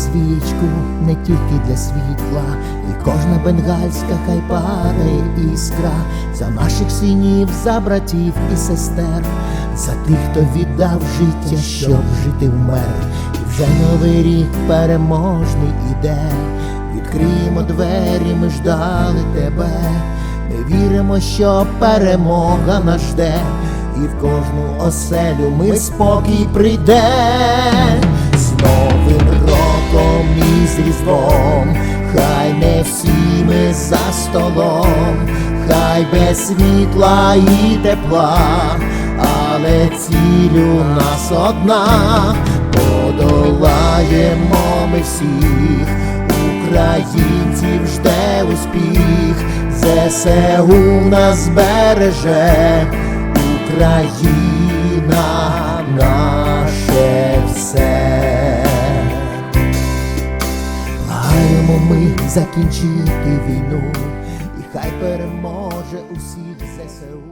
свічку не тільки для світла, і кожна бенгальська хай падає іскра за наших синів, за братів і сестер, за тих, хто віддав життя, щоб жити вмер. І вже новий рік переможний іде. Відкриємо двері, ми ждали тебе. Ми віримо, що перемога нас жде, і в кожну оселю ми спокій прийде. Не всі ми за столом, хай без світла і тепла, але ціль у нас одна, подолаємо ми всіх, українців жде успіх, ЗСУ нас береже, Україна наше Благаємо ми закінчити війну, і хай переможе усіх ЗСУ.